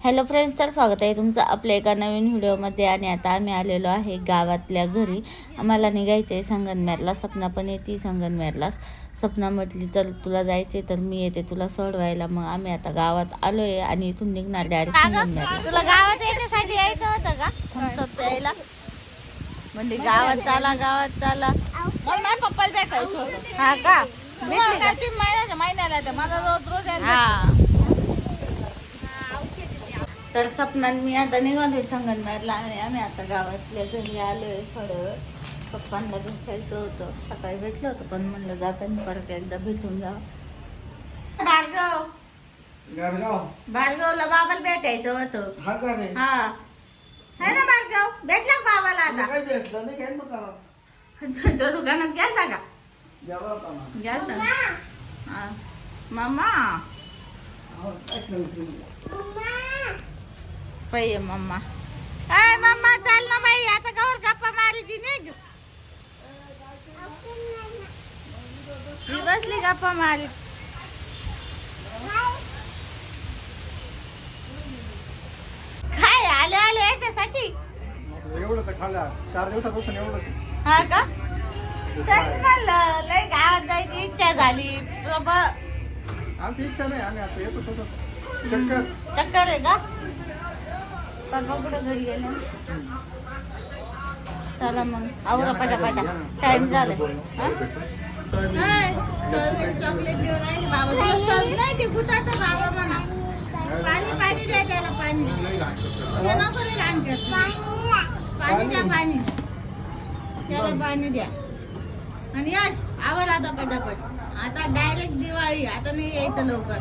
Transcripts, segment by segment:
Hello friends तर स्वागत आहे तुमचं आपल्या एका नवीन व्हिडिओमध्ये. आणि आता आम्ही आलेलो आहे गावातल्या घरी. आम्हाला निघायचं आहे संगनमेरला. सपना पण येते संगनमेरला सपना म्हटली चल तुला जायचे तर मी येते तुला सोडवायला. मग आम्ही आता गावात आलोय आणि इथून निघणार डायरेक्ट संगनमेरला. तुला गावात यायच्यासाठी यायचं होतं का? थम्सअप म्हणजे गावात चाला गावात चाला. पप्पाला भेटायचं हा का? महिन्याला माझा रोज रोज तर सपनान मी आता निघालोय संगनमेरला आणि आम्ही आता गावातल्या घरी आलोय थोडं पप्पांना भेटायचं होतं. सकाळी भेटलं होतं पण म्हणलं जाताना परत एकदा भेटून जा भार्गव गारगाव भार्गवला बाबाला भेटायचं होतं. हा हा. है ना भार्गव भेटला का बाबाला आता? तो दुकानात गेलता का? गेलता. हा. मामा? पै मम्मा. अय मम्मा चाल ना बाई. आता कवर गप्पा मारी ती निघ ही बसली गप्पा मारी काय आले आले याच्यासाठी. एवढं तर खाल्ला. चार दिवसापासून एवढं. हा का? तेच म्हणलं लय गावात जायची इच्छा झाली. बाबा आमची इच्छा नाही आम्ही आता येतो तसंच. चक्कर. चक्कर आहे का? पप्पा कुठं घरी गेले. चला मग. आवरा पटापटा. टाइम झाला चॉकलेट देऊन राहिले. बाबा नाही ते गुताचं बाबा म्हणा. पाणी पाणी द्या त्याला पाणी. ते नको लई घाण पाणी द्या पाणी. त्याला पाणी द्या. आणि यश आवर आता पटापट. आता डायरेक्ट दिवाळी. आता नाही यायचं लवकर.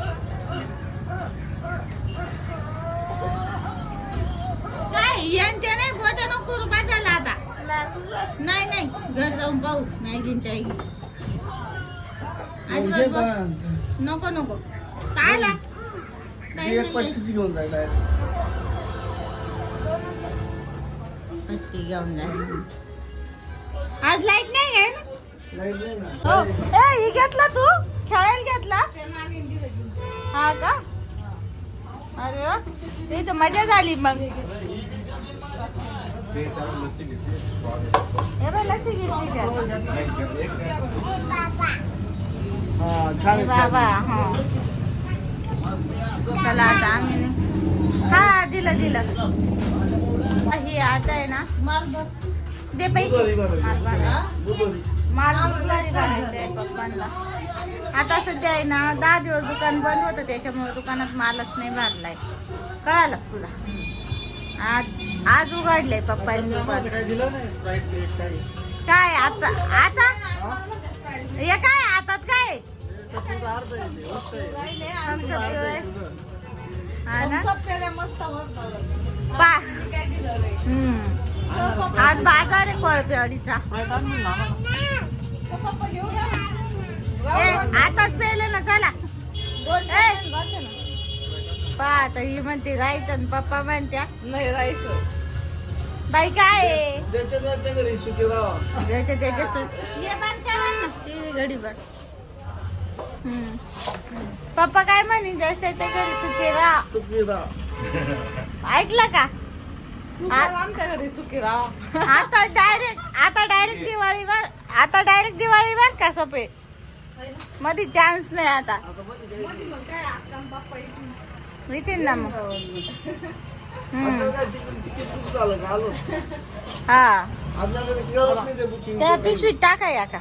काय यांच्या नाही गोत्या नको रुपया झाला आता. नाही नाही घर जाऊन पाहू नाही घेऊन अजिबात घे बघ. पण. नको नको. काय ला ती काही एक नाही पट्टीची घेऊन जाईल direct. पट्टी घेऊन जा आज लाइट नाही आहे ना? Light नाही ना. हो. ए ही घेतला तू? खेळायला घेतला? हा का? अरे वा ते तर मजा झाली मग. लसी घेतली का हा, बाबा. हा चला आता आम्ही हा दिलं दिलं ही आता आहे ना दे पैसे. माल. बुधवारी. भरायचा आहे पप्पांना आता सध्या आहे ना दहा दिवस दुकान बंद होतं त्याच्यामुळे दुकानात मालच नाही भरलाय कळालं तुला आज आज उघडलंय पप्पांनी काय दिलं नाही. काय? आता आता? हा? काय हातात काय? हे. हा. आज बाजार आहे कोळपेवाडीचा. ए, आताच पेलं ना चला. पा आता ही म्हणते राहायचं आणि पप्पा म्हणत्या. नाही राहायचं बाई काय त्याच्या घरी सुखी राहा. त्याच्या घडी हम्म. पप्पा काय म्हणे जसं त्या घरी सुखी राहा. सुखी राहा. ऐकलं का? आमच्या घरी सुखी राहा? आता डायरेक्ट आता डायरेक्ट दिवाळीवर आता डायरेक्ट दिवाळीवर का सपे? मध्ये चान्स नाही आता. आता मध्ये काय? इथे ना मग. हा. त्या पिशवीत टाका या का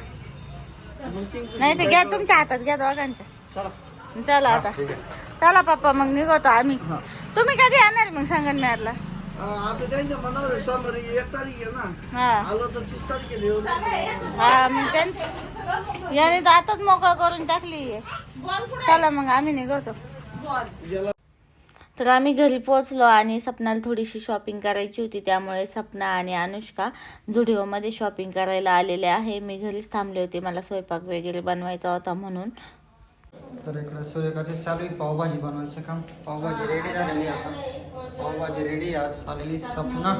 नाही तर घ्या तुमच्या हातात घ्या दोघांच्या चला. चला आता चला पप्पा मग निघतो आम्ही. तुम्ही कधी येणार मग संगनमेरला अं, आता त्यांच्या मनावर आहे, सोमवारी एक तारीख आहे ना आलो तर तीस तारीख येऊन हा मग त्यांची याने तर आताच मोकळं करून टाकली चला मग आम्ही निघतो ज्याला तर आम्ही घरी पोहोचलो आणि सपनाला थोडीशी शॉपिंग करायची होती. त्यामुळे सपना आणि अनुष्का झुडिओमध्ये शॉपिंग करायला आलेले आहे. मी घरीच थांबले होते. मला स्वयंपाक वगैरे बनवायचा होता म्हणून. तर इकडे सूर्यकाचे चालू आहे पावभाजी बनवायचं काम. पावभाजी रेडी झालेली आता. पावभाजी रेडी आज आलेली सपना.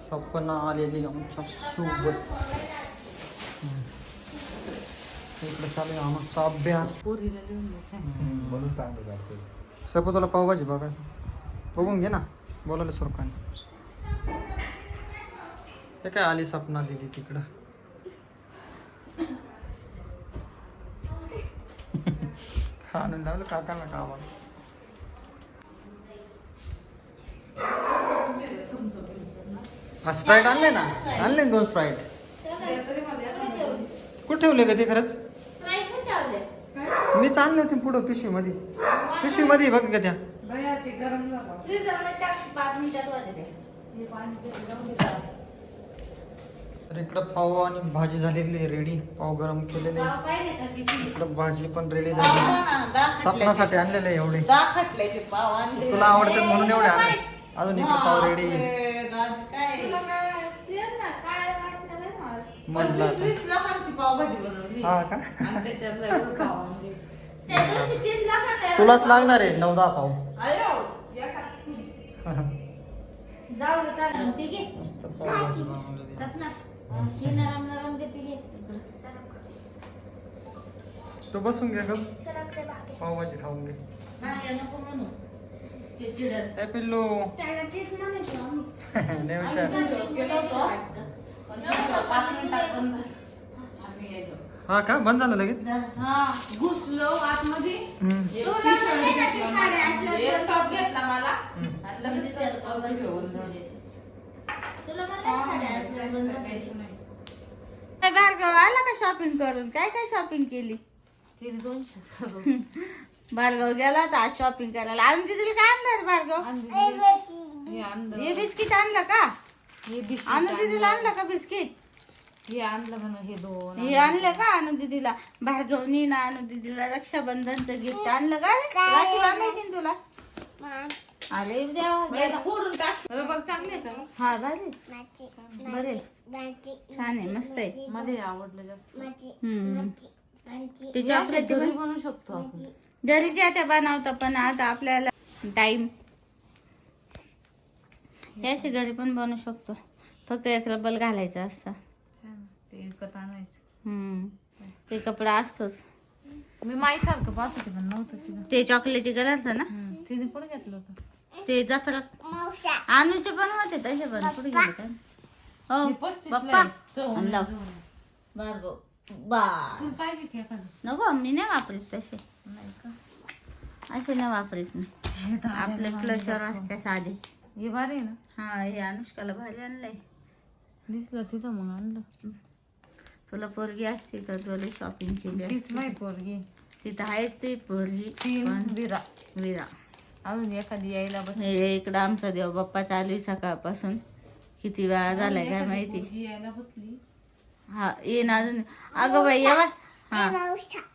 सपना आलेली आमच्यासोबत. इकडे चालू आहे आमचा अभ्यास. म्हणून चांगलं करते सपोतला पावभाजी बघा. बघून घे ना बोलायला सुरकाने हे काय आली सपना दिदी तिकडं? आनंद लावलं काकांना आवाज हा स्प्राईट आणले ना? आणले ना दोन स्प्राईट कुठे ठेवले का ते खरंच? मीच आणले होते पुढं पिशवी मध्ये पिशवी मध्ये बघ का त्या. भैया ते गरम झालं. तर इकडं पाव आणि भाजी झालेली रेडी पाव गरम केलेले. इकडं भाजी पण रेडी झाली. सपनासाठी आणलेले आहे एवढे. दाखटल्याचे पाव आणले तुला आवडतात म्हणून एवढे आणले. अजून इकडे पाव रेडी म्हणलं आता. वीस लोकांची पावभाजी बनवली. हा का? आणि त्याच्यात एवढं पाव आणले. तुलाच लागणार आहे नऊ दहा पाव हे. तू बसून घे ग. पावभाजी खाऊन घे. ए पिल्लू. लय हुशार. गेलो होतो. पण तिथं पाच मिनिटात बंद झालं. आम्ही गेलो. हा का? बंद झालं लगेच? हा घुसलो आतमध्ये. हम्म. एक टी-शर्ट घेतला मला. एक टॉप घेतला मला. आणि लगेच त्याला पावभाजी घेऊन जाऊन येते. तुला म्हणलं ना साड्या असल्या बंद झाल्या. काय भार्गव आला का शॉपिंग करून? काय काय शॉपिंग केली? तिने दोनशे सगळं. भार्गव गेला होता आज शॉपिंग करायला. आणि तिथे काय आणलं रे भार्गव हे आणलं. हे बिस्किट आणलं का? हे बिस्किट आणू दीदीला आणलं का बिस्किट? हे आणलं म्हणून हे दोन हे आणलं. का आणू दीदीला? भार्गवनी ना आणू दीदीला रक्षाबंधनचं गिफ्ट आणलं का? रे राखी बांधायची ना तुला? अरे देवा बाईला फोडून टाक. हे बघ चांगले का हा भारी. बरे छान आहे मस्त आहे. मध्ये आवडलं जास्त. हम्म. ते हे चॉकलेट घरी बनवू शकतो आपण. घरीच त्या बनवता पण आता आपल्याला टाइम हे असे घरी पण बनवू शकतो. फक्त एक रबल घालायचं असतं. हा ते विकत आणायचं. हम्म. ते कपडा असतोच. मी माईसारखं पाहत होते पण नव्हतं तिथं. ते चॉकलेटी कलरचं ना? हम्म, तिने पुढे घेतलं होतं. ते जत्रा अनुचे पण होते तसे पण. पुढे गेले काय? हो हे पस्तीसला पप्पा. आहे. चव आणि लाव. भार्गव. बा तुला पाहिजे की एखादं? नको मी नाही वापरीत तसे. नाही का? असे नाही वापरीत मी. हे आपले क्लचर असते साधे. हे भारी आहे ना? हा हे अनुष्काला भारी आणलंय. दिसलं तिथं मग आणलं. तुला पोरगी असती तर तुला शॉपिंग केली तीच असती. पोरगी. तिथं आहे ते पोरगी तीन पण विरा. विरा. अजून एखादी यायला बस. हे इकडं आमचा देव बाप्पा चालू आहे सकाळपासून. किती वेळा झालाय काय माहिती? पोरगी यायला बसली. हा येईन अजून. अगं बाई या बा. हा.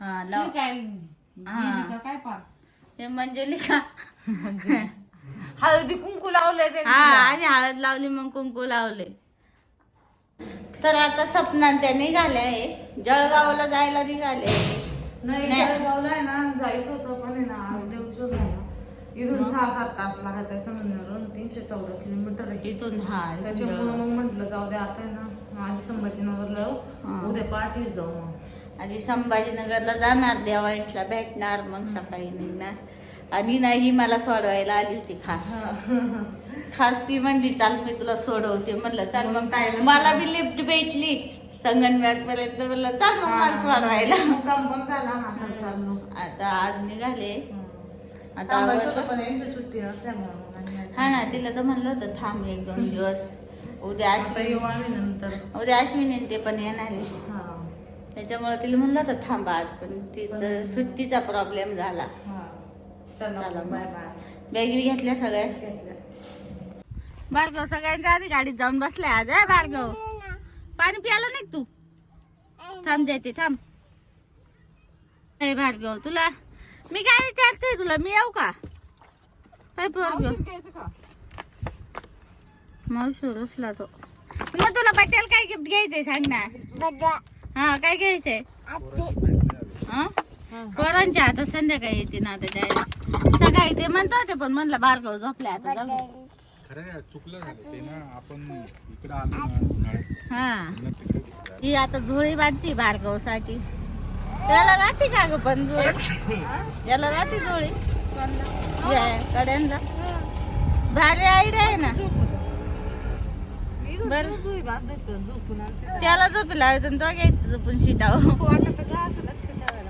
हा लाव. काय हा. गेली का? काय पार? हे मंजुलिका. हळदी कुंकू लावलंय ते हा आणि हळद लावली मग कुंकू लावले तर आता सपना त्या निघाल्या आहे. जळगावला जायला निघाले नाही नाही. जळगावला आहे ना जायचं होतं पण आहे ना आज इथून सहा सात तास लागत आहे समजून तीनशे चौदा किलोमीटर आहे. इथून हा इथून त्याच्यामुळे जळगाव. मग म्हटलं जाऊ दे आता आहे ना आधी संभाजीनगरला जाऊ. उद्या पार्टीच जाऊ मग. आधी संभाजीनगरला जाणार देवाळीला भेटणार मग सकाळी निघणार. आणि नाही मला सोडवायला आली होती खास. खास ती म्हणली चाल मी तुला सोडवते. म्हणलं चाल मग काय मला बी लिफ्ट भेटली. संगणमॅग पर्यंत म्हणलं चाल मग मला सोडवायला. मुक्काम झाला आता आज निघाले. आता सुट्टी हा ना तिला तर म्हणलं होतं थांब एक दोन दिवस. उद्या अश्विनी उद्या अश्विनी ते पण येणार आहे. त्याच्यामुळे तिला म्हणलं होतं थांबा आज पण तिचं सुट्टीचा प्रॉब्लेम झाला. चला चला बाय बाय बॅगी घेतल्या सगळ्या? भार्गव सगळ्यांच्या आधी गाडीत जाऊन बसलाय आज ए भार्गव पाणी प्यायला नाही तू. थांब देते थांब. ए भार्गव तुला मी काय विचारते तुला मी येऊ का? काय भार्गव मावशी रुसला तो. मग तुला बड्डेला काय गिफ्ट घ्यायचंय सांग ना. हा काय घ्यायचंय? हा? पोरांच्या आता संध्याकाळी येते ना आता डायरेक्ट सकाळी ते म्हणत होते पण म्हणलं बारगाव झोपले आता जाऊ. दे. खरं आहे, चुकलं झालं ते ना आपण इकडं आलो ना उन्हाळ्यात हा. पुन्हा तिकडे गेलो. ही आता झोळी बांधती भार्गवसाठी त्याला राहते का ग पण झोळी याला राहते झोळी या, कड्यांना भारी आयडिया आहे ना. बर. त्याला झोपी लावायचं आणि तो घ्यायचं झोपून शिटावं.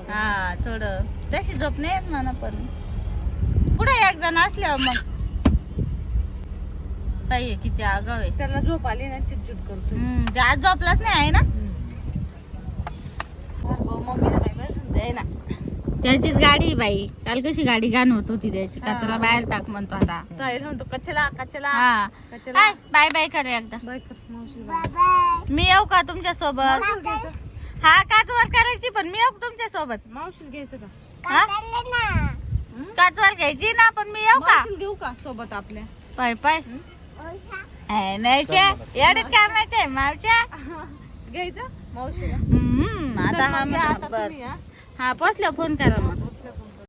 हा थोडं. तशी झोप नाही येत म्हणा पण. पुढे एक जण असल्यावर मग पाहिजे किती आगाव आहे. त्याला झोप आली ना चिडचिड करतो हम्म, आज झोपलाच नाही आहे ना? मम्मीला काय बसून दे ना. त्याचीच गाडी बाई. काल कशी गाडी घाण होत होती त्याची. कचरा बाहेर टाक म्हणतो आता. ताई म्हणतो कचला कचला हा. कचला. बाय बाय कर एकदा. बाय कर मावशी मी येऊ का तुमच्यासोबत हा काचवर करायची पण मी येऊ तुमच्यासोबत मावशीला घ्यायचं का? हा? काचवर घ्यायची ना पण मी येऊ का? घेऊ का सोबत आपल्या? पाय पाय. आहे, नाहीच्या एवढेच कामाचे मावच्या? घ्यायचं मावशीला? हम्म, आता हा हा. हा पोचल्या फोन करा मग.